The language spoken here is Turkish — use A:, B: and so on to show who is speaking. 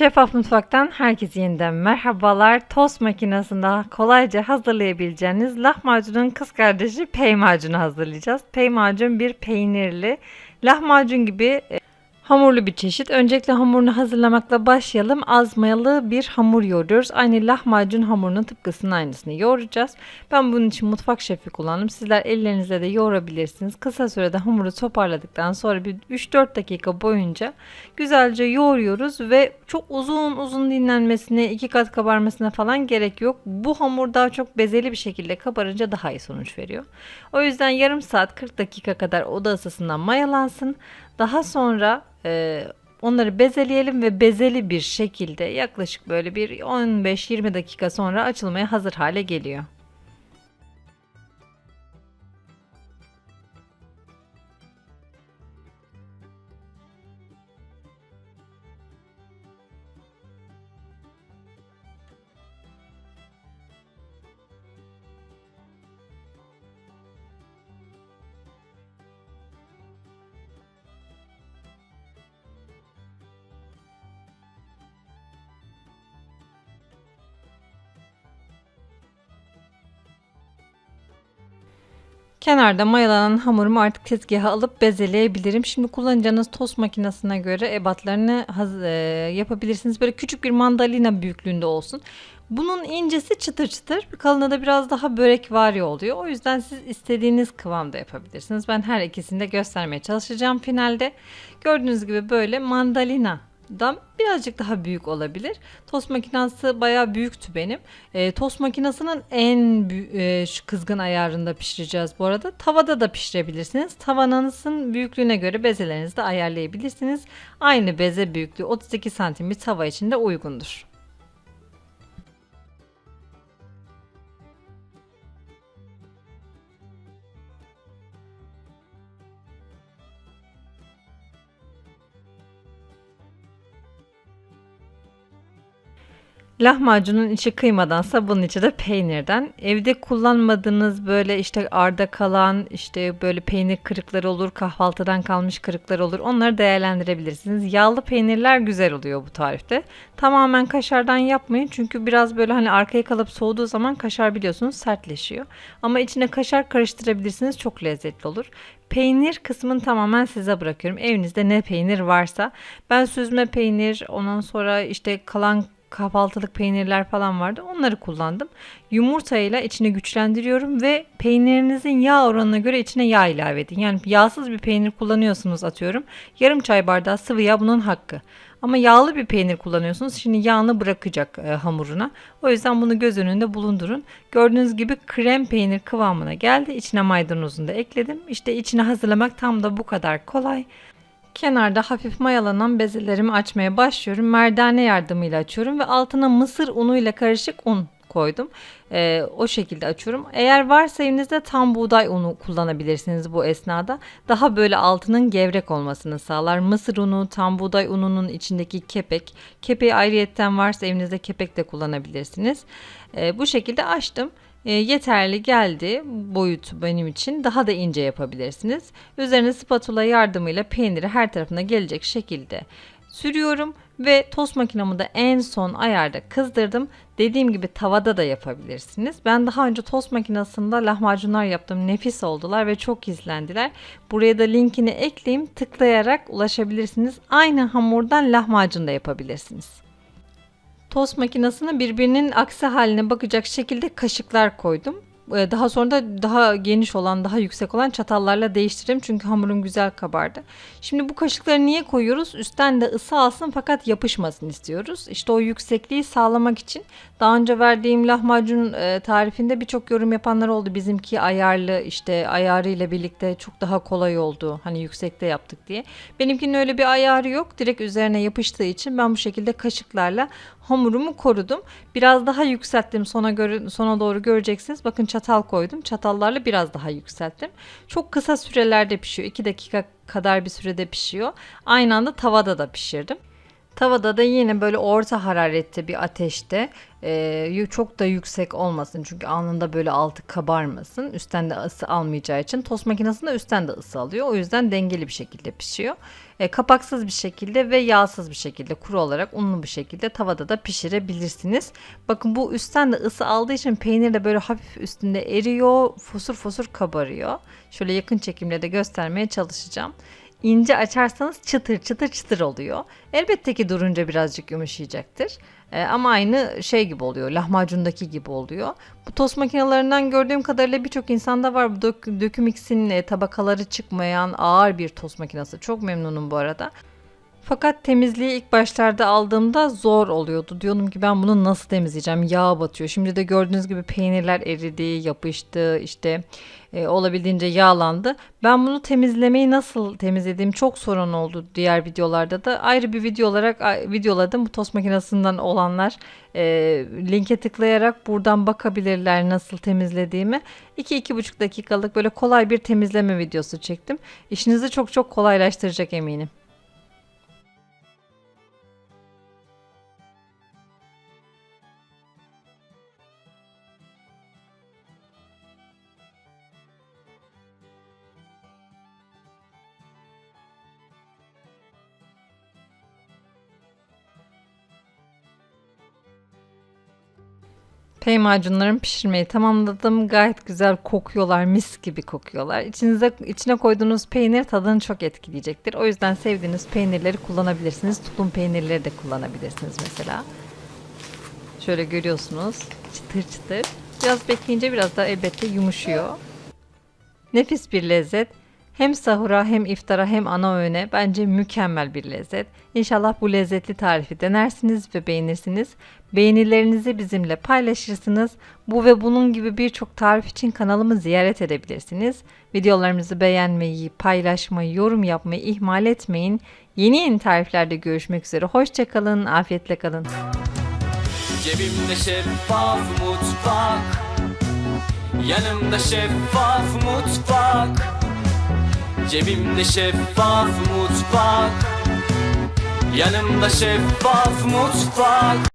A: Şeffaf Mutfak'tan herkese yeniden merhabalar. Tost makinesinde kolayca hazırlayabileceğiniz lahmacunun kız kardeşi peymacunu hazırlayacağız. Peymacun bir peynirli lahmacun gibi e, hamurlu bir çeşit. Öncelikle hamurunu hazırlamakla başlayalım. Az mayalı bir hamur yoğuruyoruz. Aynı lahmacun hamurunun tıpkısının aynısını yoğuracağız. Ben bunun için mutfak şefi kullandım. Sizler ellerinizle de yoğurabilirsiniz. Kısa sürede hamuru toparladıktan sonra bir 3-4 dakika boyunca güzelce yoğuruyoruz ve çok uzun uzun dinlenmesine, iki kat kabarmasına falan gerek yok. Bu hamur daha çok bezeli bir şekilde kabarınca daha iyi sonuç veriyor. O yüzden yarım saat 40 dakika kadar oda ısısından mayalansın. Daha sonra e, onları bezeleyelim ve bezeli bir şekilde yaklaşık böyle bir 15-20 dakika sonra açılmaya hazır hale geliyor. Kenarda mayalanan hamurumu artık tezgaha alıp bezeleyebilirim. Şimdi kullanacağınız tost makinesine göre ebatlarını e, yapabilirsiniz. Böyle küçük bir mandalina büyüklüğünde olsun. Bunun incesi çıtır çıtır, kalını da biraz daha börek vari oluyor. O yüzden siz istediğiniz kıvamda yapabilirsiniz. Ben her ikisini de göstermeye çalışacağım finalde. Gördüğünüz gibi böyle mandalina dan birazcık daha büyük olabilir. Tost makinesi bayağı büyüktü benim. E, tost makinesinin en e, şu kızgın ayarında pişireceğiz bu arada. Tavada da pişirebilirsiniz. Tavanınızın büyüklüğüne göre bezelerinizi de ayarlayabilirsiniz. Aynı beze büyüklüğü 32 santim bir tava için de uygundur. Lahmacunun içi kıymadansa bunun içi de peynirden. Evde kullanmadığınız böyle işte arda kalan işte böyle peynir kırıkları olur, kahvaltıdan kalmış kırıklar olur. Onları değerlendirebilirsiniz. Yağlı peynirler güzel oluyor bu tarifte. Tamamen kaşardan yapmayın çünkü biraz böyle hani arkaya kalıp soğuduğu zaman kaşar biliyorsunuz sertleşiyor. Ama içine kaşar karıştırabilirsiniz çok lezzetli olur. Peynir kısmını tamamen size bırakıyorum. Evinizde ne peynir varsa. Ben süzme peynir, ondan sonra işte kalan kahvaltılık peynirler falan vardı. Onları kullandım. Yumurtayla içini güçlendiriyorum ve peynirinizin yağ oranına göre içine yağ ilave edin. Yani yağsız bir peynir kullanıyorsunuz atıyorum. Yarım çay bardağı sıvı yağ bunun hakkı. Ama yağlı bir peynir kullanıyorsunuz. Şimdi yağını bırakacak e, hamuruna. O yüzden bunu göz önünde bulundurun. Gördüğünüz gibi krem peynir kıvamına geldi. İçine maydanozunu da ekledim. İşte içine hazırlamak tam da bu kadar kolay. Kenarda hafif mayalanan bezelerimi açmaya başlıyorum. Merdane yardımıyla açıyorum ve altına mısır unuyla karışık un koydum. Ee, o şekilde açıyorum. Eğer varsa evinizde tam buğday unu kullanabilirsiniz bu esnada. Daha böyle altının gevrek olmasını sağlar. Mısır unu, tam buğday ununun içindeki kepek. Kepeği ayrıyetten varsa evinizde kepek de kullanabilirsiniz. Ee, bu şekilde açtım. E, yeterli geldi boyut benim için. Daha da ince yapabilirsiniz. Üzerine spatula yardımıyla peyniri her tarafına gelecek şekilde sürüyorum ve tost makinamı da en son ayarda kızdırdım. Dediğim gibi tavada da yapabilirsiniz. Ben daha önce tost makinesinde lahmacunlar yaptım. Nefis oldular ve çok izlendiler. Buraya da linkini ekleyeyim. Tıklayarak ulaşabilirsiniz. Aynı hamurdan lahmacun da yapabilirsiniz. Tost makinesine birbirinin aksi haline bakacak şekilde kaşıklar koydum. Ee, Daha sonra da daha geniş olan, daha yüksek olan çatallarla değiştirdim çünkü hamurun güzel kabardı. Şimdi bu kaşıkları niye koyuyoruz? Üstten de ısı alsın fakat yapışmasın istiyoruz. İşte o yüksekliği sağlamak için daha önce verdiğim lahmacun e, tarifinde birçok yorum yapanlar oldu. Bizimki ayarlı işte ayarıyla birlikte çok daha kolay oldu. Hani yüksekte yaptık diye. Benimkinin öyle bir ayarı yok. Direkt üzerine yapıştığı için ben bu şekilde kaşıklarla hamurumu korudum. Biraz daha yükselttim. Sona göre sona doğru göreceksiniz. Bakın çatal koydum. Çatallarla biraz daha yükselttim. Çok kısa sürelerde pişiyor. 2 dakika kadar bir sürede pişiyor. Aynı anda tavada da pişirdim. Tavada da yine böyle orta hararette bir ateşte e, çok da yüksek olmasın çünkü anında böyle altı kabarmasın. Üstten de ısı almayacağı için tost makinesinde üstten de ısı alıyor. O yüzden dengeli bir şekilde pişiyor. E, kapaksız bir şekilde ve yağsız bir şekilde kuru olarak unlu bir şekilde tavada da pişirebilirsiniz. Bakın bu üstten de ısı aldığı için peynir de böyle hafif üstünde eriyor, fosur fosur kabarıyor. Şöyle yakın çekimle de göstermeye çalışacağım. İnce açarsanız çıtır çıtır çıtır oluyor. Elbette ki durunca birazcık yumuşayacaktır. Ee, ama aynı şey gibi oluyor. Lahmacundaki gibi oluyor. Bu tost makinelerinden gördüğüm kadarıyla birçok insanda var. Bu dök, Dökümix'in e, tabakaları çıkmayan ağır bir tost makinesi. Çok memnunum bu arada. Fakat temizliği ilk başlarda aldığımda zor oluyordu. Diyordum ki ben bunu nasıl temizleyeceğim? Yağ batıyor. Şimdi de gördüğünüz gibi peynirler eridi, yapıştı, işte e, olabildiğince yağlandı. Ben bunu temizlemeyi nasıl temizlediğim çok sorun oldu diğer videolarda da. Ayrı bir video olarak videoladım. Bu tost makinesinden olanlar e, linke tıklayarak buradan bakabilirler nasıl temizlediğimi. 2-2,5 dakikalık böyle kolay bir temizleme videosu çektim. İşinizi çok çok kolaylaştıracak eminim. Pey macunlarımı pişirmeyi tamamladım. Gayet güzel kokuyorlar, mis gibi kokuyorlar. İçinize içine koyduğunuz peynir tadını çok etkileyecektir. O yüzden sevdiğiniz peynirleri kullanabilirsiniz. Tulum peynirleri de kullanabilirsiniz mesela. Şöyle görüyorsunuz. Çıtır çıtır. Biraz bekleyince biraz da elbette yumuşuyor. Nefis bir lezzet. Hem sahura hem iftara hem ana öğüne bence mükemmel bir lezzet. İnşallah bu lezzetli tarifi denersiniz ve beğenirsiniz. Beğenilerinizi bizimle paylaşırsınız. Bu ve bunun gibi birçok tarif için kanalımı ziyaret edebilirsiniz. Videolarımızı beğenmeyi, paylaşmayı, yorum yapmayı ihmal etmeyin. Yeni yeni tariflerde görüşmek üzere. Hoşçakalın, afiyetle kalın.
B: Cebimde şeffaf mutfak Yanımda şeffaf mutfak Cebimde şeffaf mutfak Yanımda şeffaf mutfak